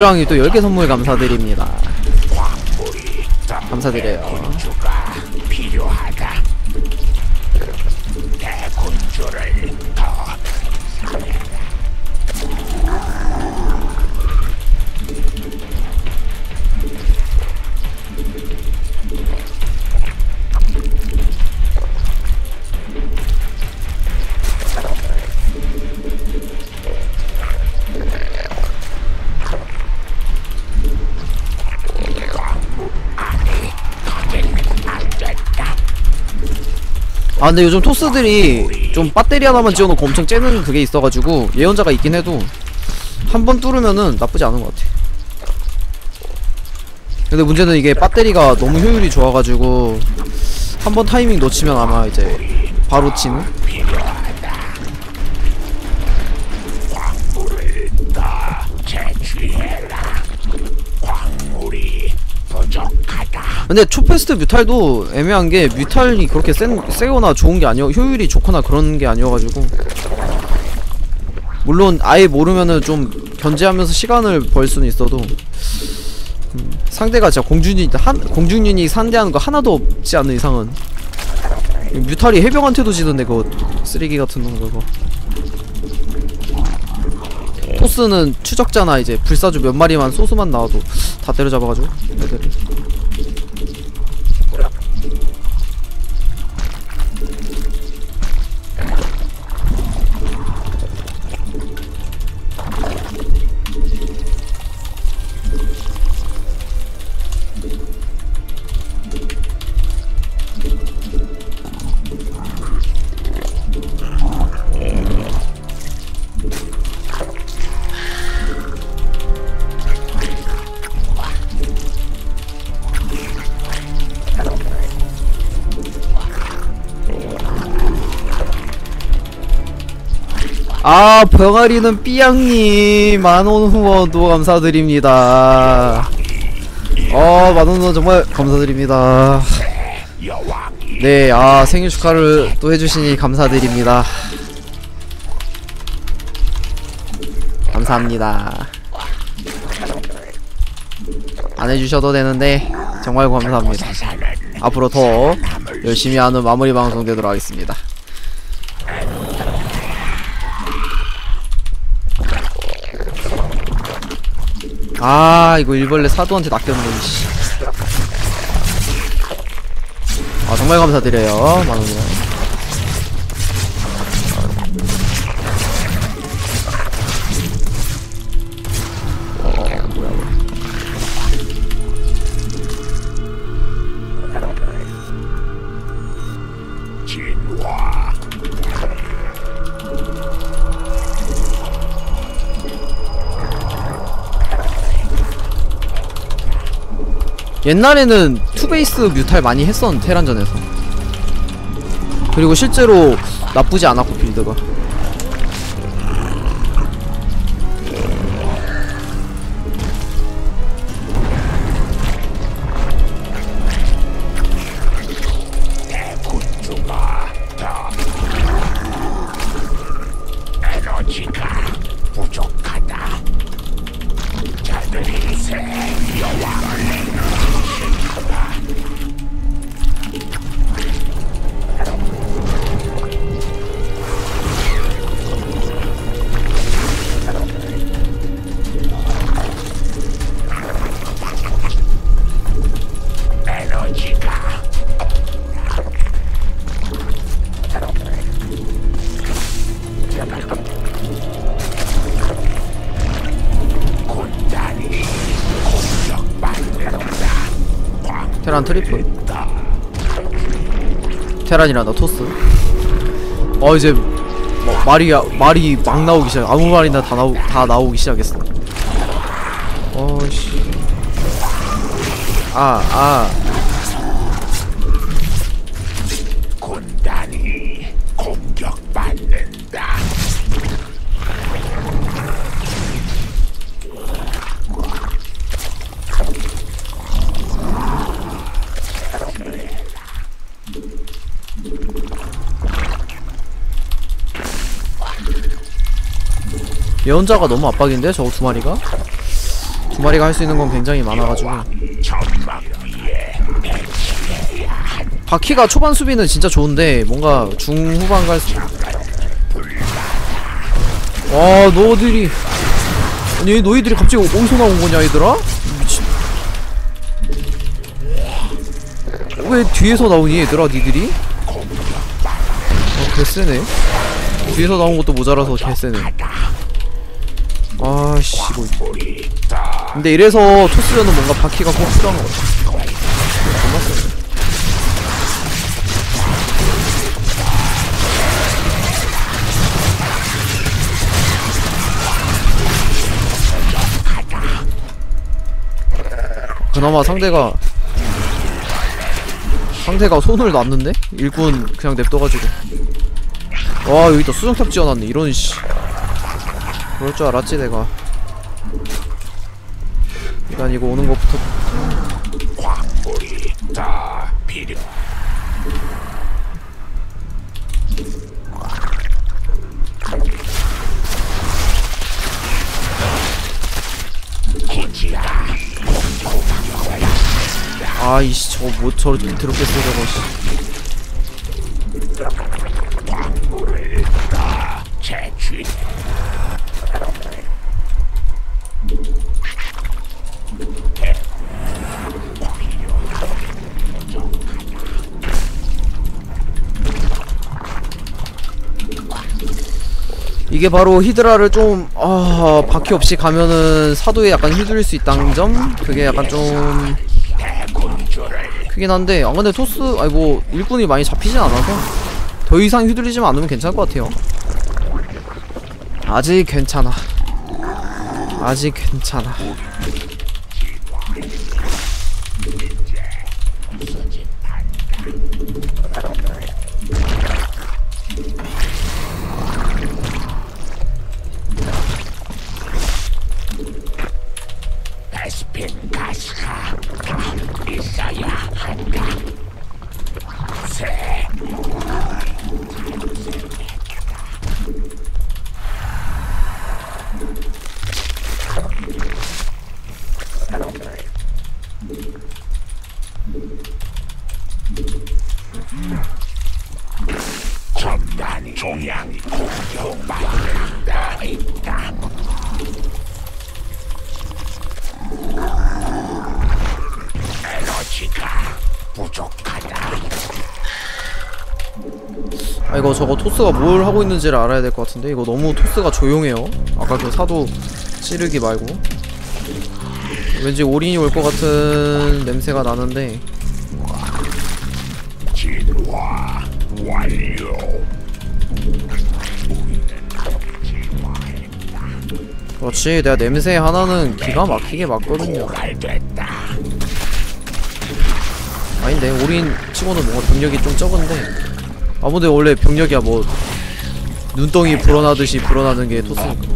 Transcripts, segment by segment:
랑이 또 10개 선물 감사드립니다. 감사드려요. 아 근데 요즘 토스들이 좀 배터리 하나만 지어놓고 엄청 째는 그게 있어가지고 예언자가 있긴 해도 한 번 뚫으면은 나쁘지 않은 것 같아. 근데 문제는 이게 배터리가 너무 효율이 좋아가지고 한 번 타이밍 놓치면 아마 이제 바로 치는? 근데 초페스트 뮤탈도 애매한 게 뮤탈이 그렇게 센, 세거나 좋은 게 아니어 효율이 좋거나 그런 게 아니어가지고. 물론 아예 모르면은 좀 견제하면서 시간을 벌 수는 있어도 음, 상대가 진짜 공중윤 한 공중윤이 상대하는 거 하나도 없지 않는 이상은. 뮤탈이 해병한테도 지던데 그거 쓰레기 같은 놈 그거. 토스는 추적자나 이제 불사조 몇 마리만 소수만 나와도 다 때려잡아가지고 애들을 아 병아리는 삐양님 만원 후원도 감사드립니다. 어 만원 후원 정말 감사드립니다. 여왕이 네아 생일 축하를 또 해주시니 감사드립니다. 감사합니다. 안 해주셔도 되는데 정말 감사합니다. 앞으로 더 열심히 하는 마무리 방송 되도록 하겠습니다. 아 이거 일벌레 사도한테 낚였는데 씨. 아 정말 감사드려요 만원이요 진화. 옛날에는 투베이스 뮤탈 많이 했었는데 테란전에서. 그리고 실제로 나쁘지 않았고 빌드가 테란 트리플. 테란이란다 토스. 어 이제 뭐 말이 말이 막 나오기 시작 아무 말이나 다 나오 다 나오기 시작했어. 어씨. 아아 예언자가 너무 압박인데 저거 두 마리가? 두 마리가 할 수 있는 건 굉장히 많아가지고. 바퀴가 초반 수비는 진짜 좋은데 뭔가 중후반 갈수록 와 너희들이. 아니 너희들이 갑자기 어디서 나온 거냐 얘들아? 미친. 왜 뒤에서 나오니 얘들아 니들이? 아 개쎄네. 뒤에서 나온 것도 모자라서 개쎄네 아씨 이거. 근데 이래서 토스전은 뭔가 바퀴가 꼭 필요한 것 같아. 쎄네 그나마 상대가 상대가 손을 놨는데? 일꾼 그냥 냅둬가지고. 와 여기다 수정탑 지어놨네 이런 씨 그럴 줄 알았지 내가 일단 이거 오는 것부터 광물이 다 필요. 아이씨 저거 뭐 저렇게 드럽게 써 저거 씨 광물을 다 채취. 이게 바로 히드라를 좀, 아, 바퀴 없이 가면은 사도에 약간 휘둘릴 수 있다는 점? 그게 약간 좀 크긴 한데, 아, 근데 토스, 아니 뭐, 일꾼이 많이 잡히진 않아서 더 이상 휘둘리지만 않으면 괜찮을 것 같아요. 아직 괜찮아. 아직 괜찮아. 부족하다. 아 이거 저거 토스가 뭘 하고 있는지를 알아야 될 것 같은데 이거 너무 토스가 조용해요 아까 그 사도 찌르기 말고 왠지 올인이 올 것 같은 냄새가 나는데 진화 완료. 그렇지 내가 냄새 하나는 기가 막히게 맞거든요. 아닌데 올인 치고는 뭔가 병력이 좀 적은데. 아무데 원래 병력이야 뭐 눈덩이 불어나듯이 불어나는 게 토스니까.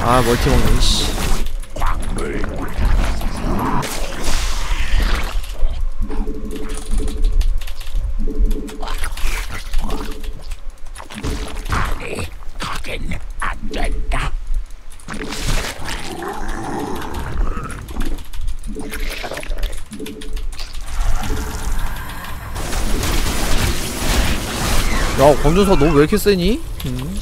아 멀티 먹네 이씨 광물 아니, 가긴 안 된다. 야 권준서 너왜 이렇게 세니? 음.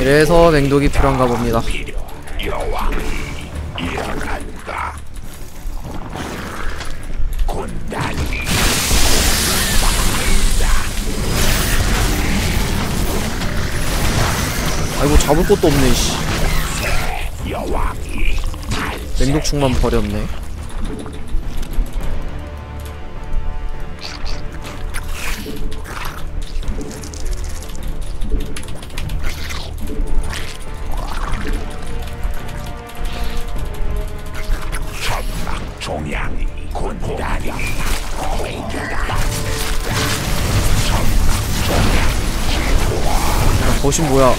이래서 맹독이 필요한가 봅니다 잡을 것도 없네 씨. 냉독충만 버렸네. 아, 거신 뭐야?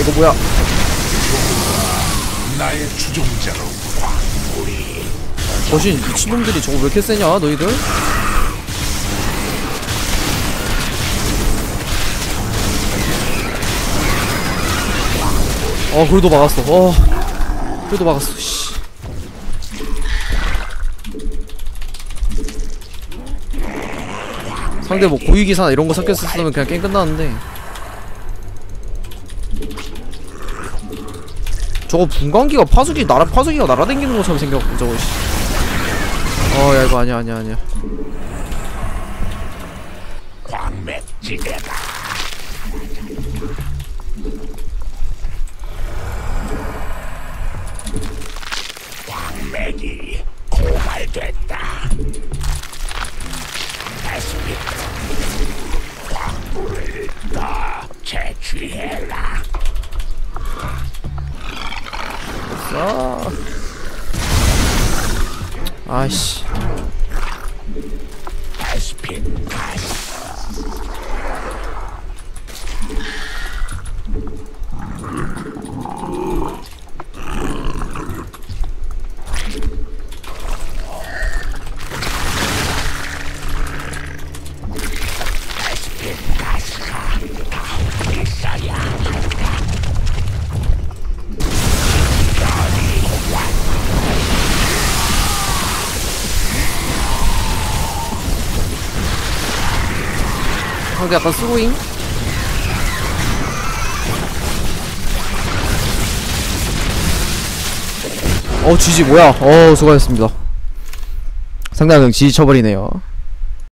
이거 뭐야? 나의 추종자로 거신 미친놈들이 저거 왜 이렇게 세냐 너희들? 어 그래도 막았어. 어 그래도 막았어. 씨. 상대 뭐 고위기사나 이런 거 섞였었으면 그냥 게임 끝나는데 저거 분광기가 파수기 날아 파수기가 날아다니는 것처럼 생겼고 저거 씨. 어야 이거 아니야 아니야 아니야 광맥지대다 에 상대 약간 스로잉? 어 지지 뭐야? 어 수고하셨습니다. 상당히 지지 쳐버리네요